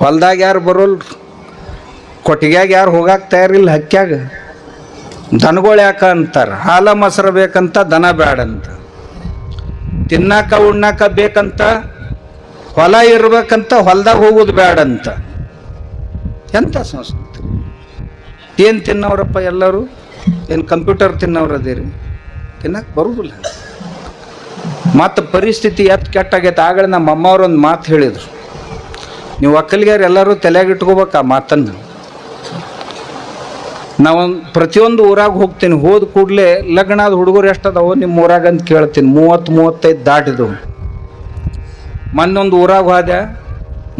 ಹೊಲ್ದಾಗ ಯಾರು ಬರೋಲ್ರಿ ಕೊಟ್ಟಿಗೆಯಾಗ ಯಾರು ಹೋಗಾಕ ತಯಾರಿಲ್ಲ ಹಕ್ಕ್ಯಾಗ. ದನಗಳು ಯಾಕ ಅಂತಾರ? ಹಾಲ ಮೊಸರು ಬೇಕಂತ ದನ ಬೇಡಂತ ತಿನ್ನಾಕ, ಉಣ್ಣಾಕ ಬೇಕಂತ ಹೊಲ ಇರ್ಬೇಕಂತ ಹೊಲ್ದಾಗ ಹೋಗೋದು ಬೇಡಂತ ಎಂಥ ಸಂಸ್ಕೃತಿ? ಏನು ತಿನ್ನವ್ರಪ್ಪ ಎಲ್ಲರೂ? ಏನು ಕಂಪ್ಯೂಟರ್ ತಿನ್ನೋರು ಅದೇರಿ? ತಿನ್ನಕ್ಕೆ ಬರುವುದಿಲ್ಲ ಮತ್ತು ಪರಿಸ್ಥಿತಿ ಎತ್ ಕೆಟ್ಟಾಗೈತೆ. ಆಗಲೇ ನಮ್ಮ ಅಮ್ಮವ್ರು ಒಂದು ಮಾತು ಹೇಳಿದರು. ನೀವು ಒಕ್ಕಲಿಗಾರ ಎಲ್ಲರೂ ತಲೆಯಾಗ ಇಟ್ಕೋಬೇಕು ಆ ಮಾತನ್ನು. ನಾವೊಂದು ಪ್ರತಿಯೊಂದು ಊರಾಗ ಹೋಗ್ತೀನಿ ಹೋದ ಕೂಡಲೇ ಲಗ್ನ ಆದ ಹುಡುಗರು ಎಷ್ಟದಾವೋ ನಿಮ್ಮ ಊರಾಗ ಅಂತ ಕೇಳ್ತೀನಿ ಮೂವತ್ತು ಮೂವತ್ತೈದು ದಾಟಿದು ಮೊನ್ನೊಂದು ಊರಾಗ ಹೋದೆ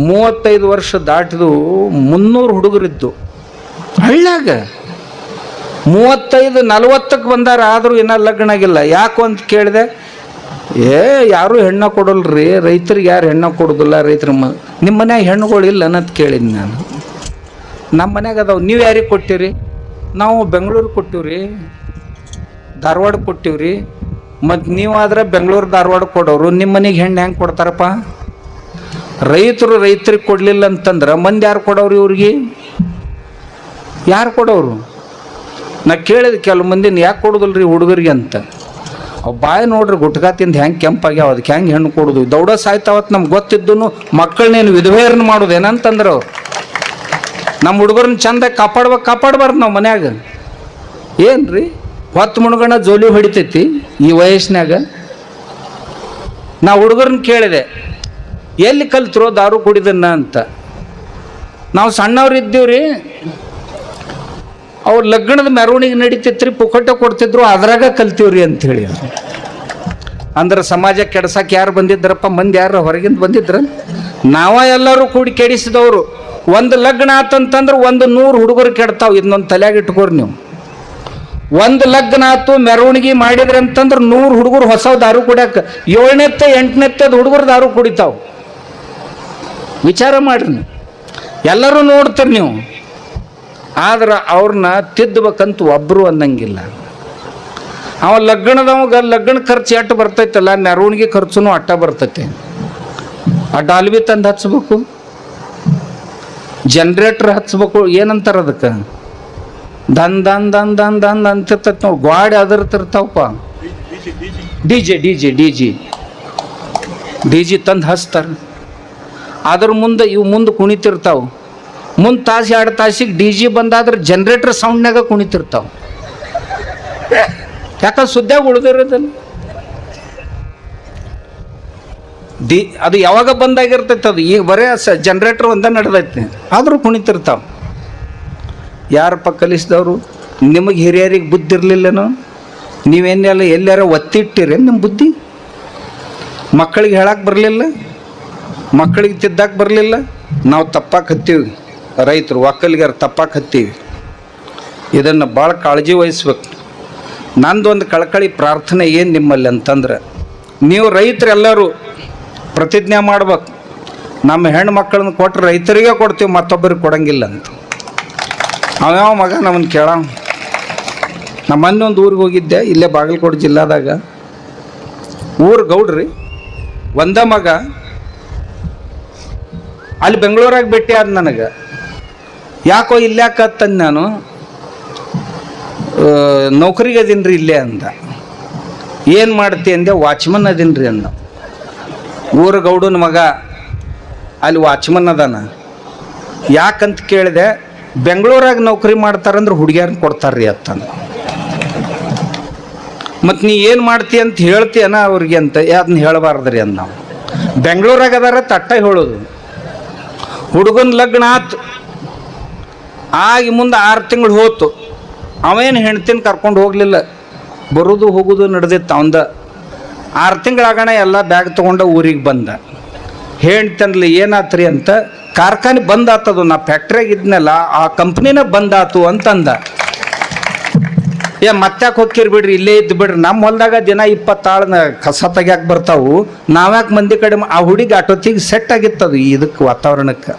ಮೂವತ್ತೈದು ವರ್ಷ ದಾಟಿದು ಮುನ್ನೂರು ಹುಡುಗರಿದ್ದು ಹಳ್ಳಾಗ ಮೂವತ್ತೈದು ನಲವತ್ತಕ್ಕೆ ಬಂದಾರ ಆದರೂ ಇನ್ನೂ ಲಗ್ನ ಆಗಿಲ್ಲ. ಯಾಕು ಅಂತ ಕೇಳಿದೆ ಏ, ಯಾರು ಹೆಣ್ಣ ಕೊಡಲ್ರಿ. ರೈತರಿಗೆ ಯಾರು ಹೆಣ್ಣು ಕೊಡೋದಿಲ್ಲ? ರೈತರ ಮ ನಿಮ್ಮ ಮನ್ಯಾಗ ಹೆಣ್ಣುಗಳು ಇಲ್ಲ ಅನ್ನೋದು ಕೇಳಿದ್ನಿ ನಾನು. ನಮ್ಮ ಮನ್ಯಾಗ ಅದಾವೆ. ನೀವು ಯಾರಿಗೆ ಕೊಟ್ಟಿರಿ? ನಾವು ಬೆಂಗಳೂರು ಕೊಟ್ಟಿವ್ರಿ. ಧಾರವಾಡ ಕೊಟ್ಟಿವ್ರಿ. ಮತ್ತು ನೀವಾದ್ರೆ ಬೆಂಗಳೂರು, ಧಾರವಾಡ ಕೊಡೋರು. ನಿಮ್ಮ ಮನೆಗೆ ಹೆಣ್ಣು ಹೆಂಗೆ ಕೊಡ್ತಾರಪ್ಪ? ರೈತರು ರೈತರಿಗೆ ಕೊಡಲಿಲ್ಲ ಅಂತಂದ್ರೆ ಮಂದಿ ಯಾರು ಕೊಡೋರು ಇವ್ರಿಗೆ? ಯಾರು ಕೊಡೋರು ನಾ ಕೇಳಿದ ಕೆಲವು ಮಂದಿನ ಯಾಕೆ ರೀ ಹುಡುಗರಿಗೆ ಅಂತ. ಬಾಯಿ ನೋಡ್ರಿ ಗುಟ್ಕಾ ತಿಂದು ಹೆಂಗೆ ಕೆಂಪಾಗ್ಯಾವ ಅದಕ್ಕೆ ಹೆಂಗೆ ಹೆಣ್ಣು ಕೊಡೋದು? ದೌಡ ಸಾಯ್ತಾವತ್ತು ನಮ್ಗೆ ಗೊತ್ತಿದ್ದು ಮಕ್ಕಳನ್ನೇನು ವಿಧವೇರನ್ನ ಮಾಡೋದು. ಏನಂತಂದ್ರೆ? ನಮ್ಮ ಹುಡುಗರನ್ನ ಚಂದ ಕಾಪಾಡ್ಬೇಕು ಕಾಪಾಡ್ಬಾರ್ದು ನಾವು ಮನ್ಯಾಗ. ಏನ್ರಿ? ಹೊತ್ತು ಮುಣಗಣ ಜೋಲಿ ಹೊಡಿತೈತಿ ಈ ವಯಸ್ಸಿನಾಗ ನಾ ಹುಡುಗರನ್ನ ಕೇಳಿದೆ, ಎಲ್ಲಿ ಕಲ್ತ್ರೋ ದಾರು ಕುಡಿದನ್ನ ಅಂತ. ನಾವು ಸಣ್ಣವ್ರು ಇದ್ದೀವ್ರಿ ಅವ್ರ ಲಗ್ನದ ಮೆರವಣಿಗೆ ನಡೀತಿತ್ರಿ ಪುಕಟ ಕೊಡ್ತಿದ್ರು, ಅದ್ರಾಗ ಕಲ್ತೀವ್ರಿ ಅಂತ ಹೇಳಿ. ಅಂದ್ರೆ ಸಮಾಜ ಕೆಡ್ಸಕ್ಕೆ ಯಾರು ಬಂದಿದ್ರಪ್ಪ ಮಂದಿ ಯಾರು ಹೊರಗಿಂದ ಬಂದಿದ್ರ? ನಾವ ಎಲ್ಲರೂ ಕೂಡಿ ಕೆಡಿಸಿದವರು. ಒಂದು ಲಗ್ನ ಆತಂತಂದ್ರೆ ಒಂದು ನೂರು ಹುಡುಗರು ಕೆಡ್ತಾವ. ಇದನ್ನೊಂದು ತಲೆಯಾಗ ಇಟ್ಕೋರಿ ನೀವು. ಒಂದು ಲಗ್ನ ಆತು, ಮೆರವಣಿಗೆ ಮಾಡಿದ್ರೆ ಅಂತಂದ್ರೆ ನೂರು ಹುಡುಗರು ಹೊಸ ದಾರು ಕುಡಿಯಕ್ಕೆ ಏಳನೇತ್ತೆ ಎಂಟನೇತ್ತದ ಹುಡುಗರು ದಾರು ಕುಡಿತಾವ. ವಿಚಾರ ಮಾಡ್ರಿ ನೀವು. ಎಲ್ಲರೂ ನೋಡ್ತೀರಿ ನೀವು. ಆದ್ರೆ ಅವ್ರನ್ನ ತಿದ್ದಬೇಕಂತ ಒಬ್ಬರು ಅನ್ನಂಗಿಲ್ಲ. ಅವ ಲಗ್ನದವಾಗ ಲಗ್ನ ಖರ್ಚು ಎಟ್ಟು ಬರ್ತೈತಲ್ಲ ಮೆರವಣಿಗೆ ಖರ್ಚುನು ಅಟ್ಟ ಬರ್ತೈತೆ. ಆ ಡಾಲ್ಬಿ ತಂದು ಹಚ್ಬೇಕು. ಜನ್ರೇಟ್ರ್ ಹಚ್ಬೇಕು, ಏನಂತಾರ ಅದಕ್ಕೆ? ದನ್ ದನ್ ದನ್ ದನ್ ದನ್ ಅಂತಿರ್ತೈತೆ ನಾವು ಗಾಡಿ ಅದರ್ತಿರ್ತಾವಪ್ಪ. D J D J, D G. D G ತಂದು ಹಚ್ತಾರೆ. ಅದ್ರ ಮುಂದೆ ಇವು ಮುಂದೆ ಕುಣಿತಿರ್ತಾವ. ಮುಂದೆ ತಾಸು, ಎರಡು ತಾಸಿಗೆ ಡಿ ಜಿ ಬಂದಾದ್ರೆ ಜನ್ರೇಟರ್ ಸೌಂಡ್ನಾಗ ಕುಣಿತಿರ್ತಾವ. ಯಾಕಂದ್ರೆ ಸುದ್ದಾಗ ಉಳ್ದಿರೋದಲ್ಲ ಡಿ, ಅದು ಯಾವಾಗ ಬಂದಾಗಿರ್ತೈತೆ ಅದು? ಈಗ ಬರೇ ಸ ಜನ್ರೇಟರ್ ಒಂದೇ ನಡೆದೈತೆ ಆದರೂ ಕುಣಿತಿರ್ತಾವ. ಯಾರಪ್ಪ ಕಲಿಸಿದವರು? ನಿಮಗೆ ಹಿರಿಯರಿಗೆ ಬುದ್ಧಿ ಇರಲಿಲ್ಲನೋ? ನೀವೇನೆಲ್ಲ ಎಲ್ಲಾರ ಒತ್ತಿಟ್ಟಿರೇನು ನಿಮ್ಮ ಬುದ್ಧಿ? ಮಕ್ಕಳಿಗೆ ಹೇಳಕ್ಕೆ ಬರಲಿಲ್ಲ? ಮಕ್ಕಳಿಗೆ ತಿದ್ದಕ್ಕೆ ಬರಲಿಲ್ಲ? ನಾವು ತಪ್ಪಾಕ್ ಹತ್ತೀವಿ. ರೈತರು ಒಕ್ಕಲಿಗರು ತಪ್ಪಾಕತ್ತೀವಿ ಇದನ್ನು ಭಾಳ ಕಾಳಜಿ ವಹಿಸ್ಬೇಕು. ನಂದೊಂದು ಕಳಕಳಿ ಪ್ರಾರ್ಥನೆ ಏನು ನಿಮ್ಮಲ್ಲಿ ಅಂತಂದ್ರೆ, ನೀವು ರೈತರೆಲ್ಲರೂ ಪ್ರತಿಜ್ಞೆ ಮಾಡ್ಬೇಕು. ನಮ್ಮ ಹೆಣ್ಣು ಮಕ್ಕಳನ್ನ ಕೊಟ್ಟರೆ ರೈತರಿಗೆ ಕೊಡ್ತೀವಿ, ಮತ್ತೊಬ್ಬರಿಗೆ ಕೊಡಂಗಿಲ್ಲ ಅಂತ. ಅವ್ಯಾವ ಮಗ ನಮ್ಮನ್ನು ಕೇಳ? ನಮ್ಮ ಮೊನ್ನೊಂದು ಊರಿಗೆ ಹೋಗಿದ್ದೆ, ಇಲ್ಲೇ ಬಾಗಲಕೋಟೆ ಜಿಲ್ಲಾದಾಗ. ಊರು ಗೌಡ್ರಿ, ಒಂದ ಮಗ ಅಲ್ಲಿ ಬೆಂಗಳೂರಾಗ ಭೇಟಿ ಆದ ನನಗೆ. ಯಾಕೋ ಇಲ್ಯಾಕತ್ತಂದು ನಾನು ನೌಕರಿಗೆ ಅದೀನಿ ಇಲ್ಲೇ ಅಂದ. ಏನು ಮಾಡ್ತಿ ಅಂದೆ, ವಾಚ್ಮನ್ ಅದೀನಿ ರೀ ಅಂದ. ಊರ ಗೌಡನ ಮಗ ಅಲ್ಲಿ ವಾಚ್ಮನ್ ಅದಾನ. ಯಾಕಂತ ಕೇಳಿದೆ, ಬೆಂಗಳೂರಾಗ ನೌಕರಿ ಮಾಡ್ತಾರಂದ್ರೆ ಹುಡುಗಿಯನ್ನು ಕೊಡ್ತಾರ್ರಿ ಅಂತಂದ ಮತ್ತು ನೀ ಏನು ಮಾಡ್ತಿ ಅಂತ ಹೇಳ್ತೀಯನ ಅವ್ರಿಗೆ ಅಂತ ಅದನ್ನ ಹೇಳಬಾರ್ದ್ರಿ ಅಂದ ನಾವು. ಬೆಂಗಳೂರಾಗ ಅದಾರ ತಟ್ಟ ಹೇಳೋದು. ಹುಡುಗನ ಲಗ್ನ ಆತು ಆಗಿ ಮುಂದೆ ಆರು ತಿಂಗಳು ಹೋತು. ಅವೇನು ಹೆಣ್ತಿನ ಕರ್ಕೊಂಡು ಹೋಗಲಿಲ್ಲ. ಬರೋದು ಹೋಗೋದು ನಡೆದಿತ್ತು ಅವಂದ. ಆರು ತಿಂಗಳಾಗಣ ಎಲ್ಲ ಬ್ಯಾಗ್ ತೊಗೊಂಡ ಊರಿಗೆ ಬಂದ. ಹೇಳ್ತನ್ಲಿ, ಏನಾತ್ರಿ ಅಂತ. ಕಾರ್ಖಾನೆ ಬಂದ್ ಆತದು ನಾ ಫ್ಯಾಕ್ಟ್ರಿಯಾಗ ಇದ್ನಲ್ಲ, ಆ ಕಂಪ್ನಿನ ಬಂದಾತು ಅಂತಂದ. ಏ, ಮತ್ತ್ಯಾಕೆ ಹೋಗ್ಕಿರ್ ಬಿಡ್ರಿ, ಇಲ್ಲೇ ಇದ್ದು ಬಿಡ್ರಿ. ನಮ್ಮ ಹೊಲ್ದಾಗ ದಿನ ಇಪ್ಪತ್ತಾಳನ ಕಸ ತೆಗ್ಯಾಕ ಬರ್ತಾವು. ನಾವ್ಯಾಕೆ ಮಂದಿ ಕಡೆ ಆ ಹುಡುಗಿ ಆಟೋತಿಗೆ ಸೆಟ್ ಆಗಿತ್ತದು ಇದಕ್ಕೆ ವಾತಾವರಣಕ್ಕೆ.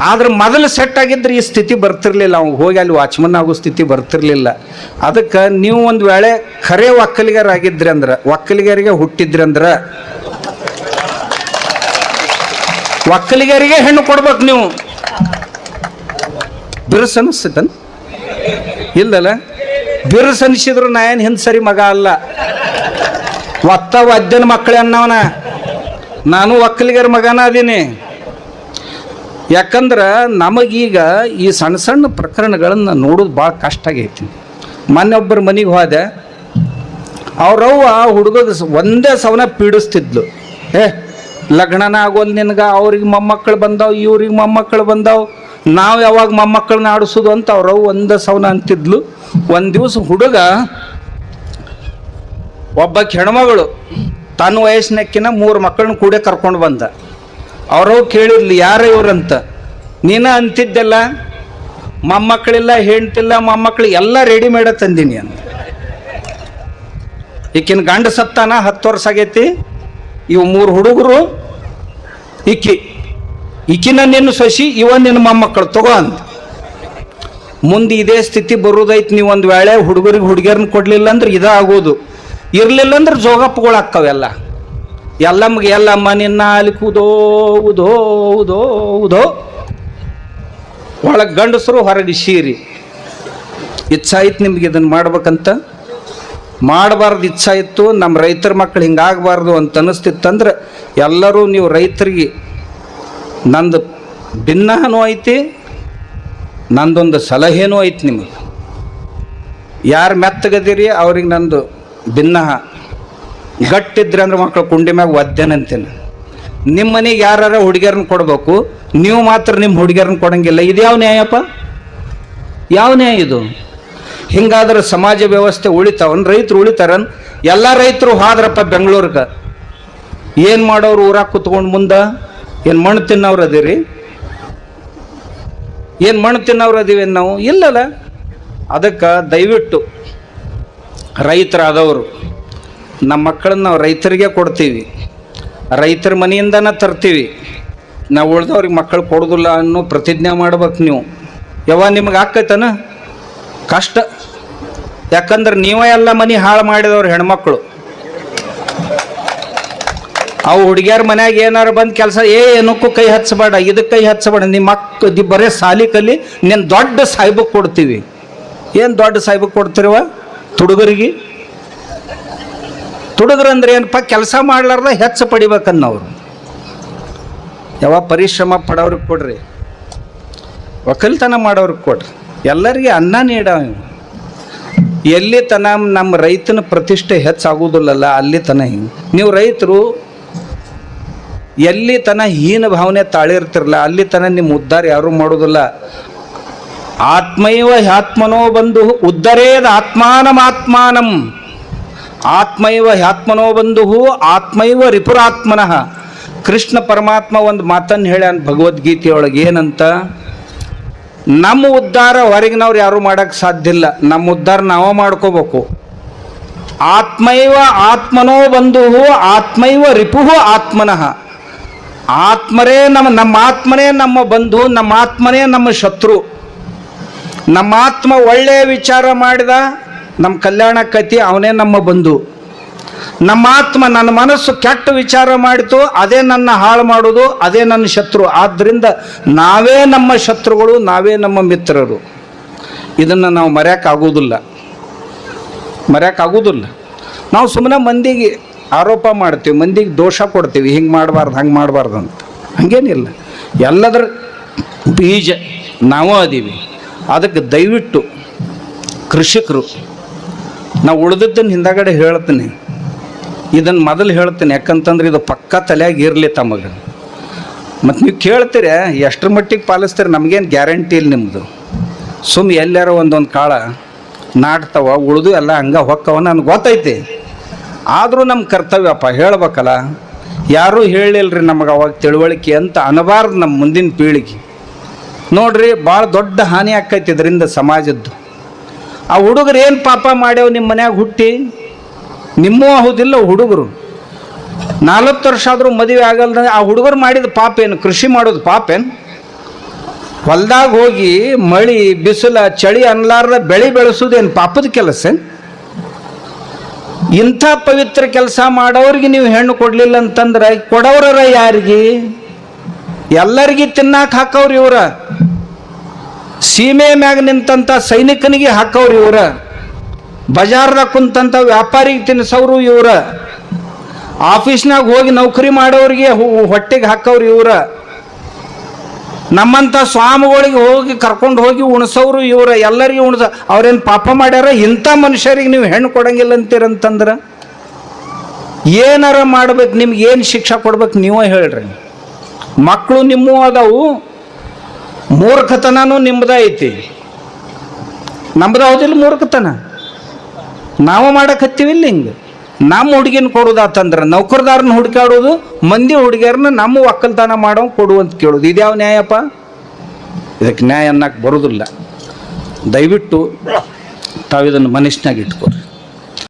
ಆದ್ರೆ ಮೊದಲು ಸೆಟ್ ಆಗಿದ್ರೆ ಈ ಸ್ಥಿತಿ ಬರ್ತಿರ್ಲಿಲ್ಲ. ಅವ್ನು ಹೋಗಿ ಅಲ್ಲಿ ವಾಚ್ಮನ್ ಆಗೋ ಸ್ಥಿತಿ ಬರ್ತಿರ್ಲಿಲ್ಲ. ಅದಕ್ಕೆ ನೀವು ಒಂದು ವೇಳೆ ಖರೆ ಒಕ್ಕಲಿಗರಾಗಿದ್ರಿ ಅಂದ್ರೆ, ಒಕ್ಕಲಿಗರಿಗೆ ಹುಟ್ಟಿದ್ರಿ ಅಂದ್ರೆ, ಒಕ್ಕಲಿಗರಿಗೆ ಹೆಣ್ಣು ಕೊಡ್ಬೇಕು ನೀವು. ಬಿರುಸು ಇಲ್ಲಲ್ಲ, ಬಿರುಸು ಅನಿಸಿದ್ರು ನಾ ಏನು ಹಿಂದೆ ಸರಿ ಮಗ ಅಲ್ಲ. ಒತ್ತ ವದ್ಯನ ಮಕ್ಕಳೇ ಅನ್ನವನ. ನಾನು ಒಕ್ಕಲಿಗರ ಮಗನ ಅದೀನಿ. ಯಾಕಂದ್ರೆ ನಮಗೀಗ ಈ ಸಣ್ಣ ಸಣ್ಣ ಪ್ರಕರಣಗಳನ್ನು ನೋಡೋದು ಭಾಳ ಕಷ್ಟ ಆಗೈತಿ. ಮೊನ್ನೆ ಒಬ್ಬರ ಮನೆಗೆ ಹೋದೆ. ಅವ್ರವ್ವ ಹುಡುಗದ ಒಂದೇ ಸವನ ಪೀಡಿಸ್ತಿದ್ಲು. ಏ, ಲಗ್ನನ ಆಗೋಲ್ ನಿನಗೆ ಅವ್ರಿಗೆ ಮೊಮ್ಮಕ್ಕಳು ಬಂದಾವ್, ಇವ್ರಿಗೆ ಮೊಮ್ಮಕ್ಕಳು ಬಂದಾವ್. ನಾವು ಯಾವಾಗ ಮೊಮ್ಮಕ್ಕಳನ್ನ ಆಡಿಸೋದು ಅಂತ ಅವ್ರವ್ ಒಂದೇ ಸವನ ಅಂತಿದ್ಲು. ಒಂದು ದಿವಸ ಹುಡುಗ ಒಬ್ಬ ಹೆಣ್ಮಗಳು ತನ್ನ ವಯಸ್ಸಿನಕ್ಕಿನ ಮೂರು ಮಕ್ಕಳನ್ನ ಕೂಡೇ ಕರ್ಕೊಂಡು ಬಂದ. ಅವ್ರವ್ ಕೇಳಿರ್ಲಿ ಯಾರ ಇವ್ರಂತ? ನೀನ ಅಂತಿದ್ದೆಲ್ಲ? ಮೊಮ್ಮಕ್ಕಳಿಲ್ಲ ಹೆಣ್ತಿಲ್ಲ ಮೊಮ್ಮಕ್ಕಳು ಎಲ್ಲ ರೆಡಿಮೇಡ ತಂದೀನಿ ಅಂತ. ಈಕಿನ ಗಂಡ ಸತ್ತಾನ, ಹತ್ತು ವರ್ಷ ಆಗೈತಿ. ಇವು ಮೂರು ಹುಡುಗರು ಇಕ್ಕಿ ಈಕಿನ ನಿನ್ನ ಸಸಿ, ಇವ ನಿನ್ನ ಮೊಮ್ಮಕ್ಕಳು, ತಗೋ ಅಂತ. ಮುಂದೆ ಇದೇ ಸ್ಥಿತಿ ಬರೋದೈತಿ, ನೀವು ಒಂದು ವೇಳೆ ಹುಡುಗರಿಗೆ ಹುಡುಗಿಯರನ್ನ ಕೊಡ್ಲಿಲ್ಲ ಅಂದ್ರೆ ಇದಾಗೋದು. ಇರ್ಲಿಲ್ಲ ಅಂದ್ರೆ ಜೋಗಪ್ಪಗಳು ಅಕ್ಕವೆಲ್ಲ ಎಲ್ಲಮ್ಮಗೆ ಎಲ್ಲಮ್ಮ ನಿನ್ನ ಅಲ್ಲಿ ಉದೋ ಉದೋ ಉದೋ. ಒಳಗೆ ಗಂಡಸರು, ಹೊರಗೆ ಶೀರಿ. ಇಚ್ಛಾ ಇತ್ತು ನಿಮ್ಗೆ ಇದನ್ನು ಮಾಡ್ಬೇಕಂತ? ಮಾಡಬಾರ್ದು ಇಚ್ಛಾ ಇತ್ತು ನಮ್ಮ ರೈತರ ಮಕ್ಕಳು ಹಿಂಗಾಗಬಾರ್ದು ಅಂತ ಅನ್ನಿಸ್ತಿತ್ತಂದ್ರೆ ಎಲ್ಲರೂ ನೀವು ರೈತರಿಗೆ ನಂದು ಭಿನ್ನನೂ ಐತಿ, ನಂದೊಂದು ಸಲಹೆನೂ ಐತಿ ನಿಮಗೆ. ಯಾರು ಮೆತ್ತಗದಿರಿ, ಅವ್ರಿಗೆ ನಂದು ಭಿನ್ನ ಗಟ್ಟಿದ್ರೆ ಅಂದ್ರೆ ಮಕ್ಕಳು ಕುಂಡಿ ಮ್ಯಾಗ ಒದ್ದೆನಂತೀನಿ ನಿಮ್ಮ ಮನೆಗೆ ಯಾರ ಹುಡುಗಿಯರನ್ನ ಕೊಡಬೇಕು, ನೀವು ಮಾತ್ರ ನಿಮ್ಮ ಹುಡುಗಿಯರನ್ನ ಕೊಡಂಗಿಲ್ಲ. ಇದು ಯಾವ ನ್ಯಾಯಪ್ಪ? ಯಾವ ನ್ಯಾಯ ಇದು? ಹಿಂಗಾದ್ರೆ ಸಮಾಜ ವ್ಯವಸ್ಥೆ ಉಳಿತಾವನ್ ರೈತರು ಉಳಿತಾರನ್, ಎಲ್ಲ ರೈತರು ಹಾದ್ರಪ್ಪ ಬೆಂಗಳೂರಿಗೆ. ಏನು ಮಾಡೋರು ಊರಾಗ ಕುತ್ಕೊಂಡು ಮುಂದೆ? ಏನು ಮಣ್ಣು ತಿನ್ನೋರು ಅದೀರಿ? ಏನು ಮಣ್ಣು ತಿನ್ನೋರು ಅದೀವೇನು ನಾವು? ಇಲ್ಲಲ್ಲ. ಅದಕ್ಕೆ ದಯವಿಟ್ಟು ರೈತರಾದವರು. ನಮ್ಮ ಮಕ್ಕಳನ್ನ ನಾವು ರೈತರಿಗೆ ಕೊಡ್ತೀವಿ. ರೈತರ ಮನೆಯಿಂದನೇ ತರ್ತೀವಿ. ನಾವು ಉಳ್ದವ್ರಿಗೆ ಮಕ್ಕಳು ಕೊಡೋದಿಲ್ಲ ಅನ್ನೋ ಪ್ರತಿಜ್ಞೆ ಮಾಡ್ಬೇಕು ನೀವು. ಯಾವ ನಿಮ್ಗೆ ಆಕೈತನ? ಕಷ್ಟ. ಯಾಕಂದ್ರೆ ನೀವೇ ಎಲ್ಲ ಮನೆ ಹಾಳು ಮಾಡಿದವ್ರು ಹೆಣ್ಮಕ್ಳು. ಅವು ಹುಡುಗಿಯರ ಮನ್ಯಾಗ ಏನಾರು ಬಂದು ಕೆಲಸ, ಏ, ಏನಕ್ಕೂ ಕೈ ಹಚ್ಚಬೇಡ, ಇದಕ್ಕೆ ಕೈ ಹಚ್ಚಬೇಡ. ನಿಮ್ಮ ಮಕ್ಕ, ದಿ ಬರೇ ಸಾಲಿ ಕಲಿ ನಿನ್ನ ದೊಡ್ಡ ಸಾಹಿಬಕ್ಕೆ ಕೊಡ್ತೀವಿ. ಏನು ದೊಡ್ಡ ಸಾಹಿಬಕ್ಕೆ ಕೊಡ್ತೀರವ ತುಡುಗರಿಗೆ? ತುಡುಗರಂದ್ರೆ ಏನಪ್ಪ, ಕೆಲಸ ಮಾಡ್ಲಾರ್ದ ಹೆಚ್ಚು ಪಡಿಬೇಕನ್ನವ್ರು ಯಾವ ಪರಿಶ್ರಮ ಪಡೋರಿಗೆ ಕೊಡ್ರಿ. ಒಕ್ಕಲ್ತನ ಮಾಡೋರಿಗೆ ಕೊಡ್ರಿ. ಎಲ್ಲರಿಗೆ ಅನ್ನ ನೀಡ ಎಲ್ಲಿ ತನ ನಮ್ಮ ರೈತನ ಪ್ರತಿಷ್ಠೆ ಹೆಚ್ಚಾಗೋದಿಲ್ಲಲ್ಲ, ಅಲ್ಲಿ ತನ ಹಿಂಗೆ. ನೀವು ರೈತರು, ಎಲ್ಲಿ ತನ ಹೀನ ಭಾವನೆ ತಾಳಿರ್ತಿರಲ್ಲ ಅಲ್ಲಿ ತನ ನಿಮ್ಮ ಉದ್ಧಾರ ಯಾರೂ ಮಾಡೋದಿಲ್ಲ. ಆತ್ಮೈವ ಆತ್ಮನೋ ಬಂಧು ಉದ್ಧರೇದ ಆತ್ಮಾನಮಾತ್ಮಾನಂ. ಆತ್ಮೈವ ಹ್ಯಾತ್ಮನೋ ಬಂಧು ಆತ್ಮೈವ ರಿಪುರಾತ್ಮನಃ. ಕೃಷ್ಣ ಪರಮಾತ್ಮ ಒಂದು ಮಾತನ್ನು ಹೇಳ್ಯಾನ ಭಗವದ್ಗೀತೆಯೊಳಗೆ ಏನಂತ, ನಮ್ಮ ಉದ್ಧಾರ ಹೊರಗಿನವ್ರು ಯಾರು ಮಾಡೋಕ್ಕೆ ಸಾಧ್ಯ ಇಲ್ಲ. ನಮ್ಮ ಉದ್ಧಾರ ನಾವೇ ಮಾಡ್ಕೋಬೇಕು. ಆತ್ಮೈವ ಆತ್ಮನೋ ಬಂಧು ಆತ್ಮೈವ ರಿಪುಹು ಆತ್ಮನಃ. ಆತ್ಮರೇ ನಮ್ಮ ನಮ್ಮ ಆತ್ಮನೇ ನಮ್ಮ ಬಂಧು, ನಮ್ಮ ಆತ್ಮನೇ ನಮ್ಮ ಶತ್ರು. ನಮ್ಮ ಆತ್ಮ ಒಳ್ಳೆಯ ವಿಚಾರ ಮಾಡಿದ ನಮ್ಮ ಕಲ್ಯಾಣ ಕತಿ ಅವನೇ ನಮ್ಮ ಬಂಧು. ನಮ್ಮ ಆತ್ಮ ನನ್ನ ಮನಸ್ಸು ಕೆಟ್ಟ ವಿಚಾರ ಮಾಡಿತು, ಅದೇ ನನ್ನ ಹಾಳು ಮಾಡೋದು, ಅದೇ ನನ್ನ ಶತ್ರು. ಆದ್ದರಿಂದ ನಾವೇ ನಮ್ಮ ಶತ್ರುಗಳು, ನಾವೇ ನಮ್ಮ ಮಿತ್ರರು. ಇದನ್ನು ನಾವು ಮರೆಯೋಕ್ಕಾಗೋದಿಲ್ಲ ಮರೆಯೋಕ್ಕಾಗೋದಿಲ್ಲ ನಾವು ಸುಮ್ಮನೆ ಮಂದಿಗೆ ಆರೋಪ ಮಾಡ್ತೀವಿ, ಮಂದಿಗೆ ದೋಷ ಕೊಡ್ತೀವಿ, ಹಿಂಗೆ ಮಾಡಬಾರ್ದು, ಹಂಗೆ ಮಾಡಬಾರ್ದು ಅಂತ. ಹಂಗೇನಿಲ್ಲ. ಎಲ್ಲದರ ಬೀಜ ನಾವು ಅದೀವಿ. ಅದಕ್ಕೆ ದಯವಿಟ್ಟು ಕೃಷಿಕರು ನಾವು ಉಳಿದದ್ದನ್ನು ಹಿಂದಾಗಡೆ ಹೇಳ್ತೀನಿ ಇದನ್ನು ಮೊದಲು ಹೇಳ್ತೀನಿ ಯಾಕಂತಂದ್ರೆ ಇದು ಪಕ್ಕ ತಲೆಯಾಗಿ ಇರಲಿ ತಮಗೆ. ಮತ್ತು ನೀವು ಕೇಳ್ತೀರ, ಎಷ್ಟರ ಮಟ್ಟಿಗೆ ಪಾಲಿಸ್ತೀರಿ ನಮಗೇನು ಗ್ಯಾರಂಟಿ ಇಲ್ಲ ನಿಮ್ಮದು ಸುಮ್ಮ ಎಲ್ಲಾರ ಒಂದೊಂದು ಕಾಳ ನಾಟ್ತವ, ಉಳಿದು ಎಲ್ಲ ಹಂಗೆ ಹೊಕ್ಕವ ನನಗೆ ಗೊತ್ತೈತಿ. ಆದರೂ ನಮ್ಮ ಕರ್ತವ್ಯಪ್ಪ ಹೇಳ್ಬೇಕಲ್ಲ, ಯಾರೂ ಹೇಳಿಲ್ರಿ ನಮಗೆ ಅವಾಗ ತಿಳುವಳಿಕೆ ಅಂತ ಅನಬಾರ್ದು ನಮ್ಮ ಮುಂದಿನ ಪೀಳಿಗೆ. ನೋಡ್ರಿ ಭಾಳ ದೊಡ್ಡ ಹಾನಿ ಆಕೈತಿ ಇದರಿಂದ ಸಮಾಜದ್ದು. ಆ ಹುಡುಗರು ಏನು ಪಾಪ ಮಾಡ್ಯಾವ ನಿಮ್ಮ ಮನ್ಯಾಗ ಹುಟ್ಟಿ? ನಿಮ್ಮೂ ಆಗೋದಿಲ್ಲ ಹುಡುಗರು. ನಾಲ್ವತ್ತು ವರ್ಷ ಆದರೂ ಮದುವೆ ಆಗಲ್ದ ಆ ಹುಡುಗರು ಮಾಡಿದ ಪಾಪ ಏನು? ಕೃಷಿ ಮಾಡೋದು ಪಾಪ ಏನು? ಹೊಲ್ದಾಗ ಹೋಗಿ ಮಳಿ, ಬಿಸಿಲ, ಚಳಿ ಅನ್ಲಾರ್ದ ಬೆಳೆ ಬೆಳೆಸೋದೇನು ಪಾಪದ ಕೆಲಸ? ಇಂಥ ಪವಿತ್ರ ಕೆಲಸ ಮಾಡೋರಿಗೆ ನೀವು ಹೆಣ್ಣು ಕೊಡಲಿಲ್ಲ ಅಂತಂದ್ರೆ ಕೊಡೋರ ಯಾರಿಗೆ? ಎಲ್ಲರಿಗೆ ತಿನ್ನಾಕ ಹಾಕವ್ರಿ ಇವ್ರ. ಸೀಮೆ ಮ್ಯಾಗ ನಿಂತಂಥ ಸೈನಿಕನಿಗೆ ಹಾಕವ್ರಿ ಇವರ. ಬಜಾರ್ದಾಗ ಕುಂತಂಥ ವ್ಯಾಪಾರಿಗೆ ತಿನ್ಸವ್ರು ಇವರ. ಆಫೀಸ್ನಾಗ ಹೋಗಿ ನೌಕರಿ ಮಾಡೋರಿಗೆ ಹೊಟ್ಟೆಗೆ ಹಾಕವ್ರು ಇವರ. ನಮ್ಮಂಥ ಸ್ವಾಮಿಗಳಿಗೆ ಹೋಗಿ ಕರ್ಕೊಂಡು ಹೋಗಿ ಉಣಸೋರು ಇವರ. ಎಲ್ಲರಿಗೆ ಉಣಸ ಅವ್ರೇನು ಪಾಪ ಮಾಡ್ಯಾರ? ಇಂಥ ಮನುಷ್ಯರಿಗೆ ನೀವು ಹೆಣ್ಣು ಕೊಡಂಗಿಲ್ಲ ಅಂತೀರಂತಂದ್ರೆ? ಏನಾರ ಮಾಡ್ಬೇಕು, ನಿಮ್ಗೆ ಏನು ಶಿಕ್ಷೆ ಕೊಡ್ಬೇಕು ನೀವೇ ಹೇಳ್ರಿ. ಮಕ್ಕಳು ನಿಮ್ಮೂ ಅದಾವು. ಮೂರ್ಖತನನೂ ನಿಮ್ಮದ ಐತಿ. ನಮ್ದು ಹೌದಿಲ್ಲ ಮೂರ್ಖತನ? ನಾವು ಮಾಡಕತ್ತೀವಿಲ್ಲ ಹಿಂಗೆ? ನಮ್ಮ ಹುಡುಗಿನ ಕೊಡೋದಾತಂದ್ರೆ ನೌಕರದಾರನ ಹುಡುಕಾಡೋದು ಮಂದಿ ಹುಡುಗಿಯರನ್ನ ನಮ್ಮ ಒಕ್ಕಲ್ತನ ಮಾಡೋ ಕೊಡು ಅಂತ ಕೇಳೋದು. ಇದ್ಯಾವ ನ್ಯಾಯಪ್ಪ? ಇದಕ್ಕೆ ನ್ಯಾಯ ಅನ್ನಕ್ಕೆ ಬರೋದಿಲ್ಲ. ದಯವಿಟ್ಟು ತಾವಿದನ್ನು ಮನಸ್ಸಿನಾಗ ಇಟ್ಕೊರಿ.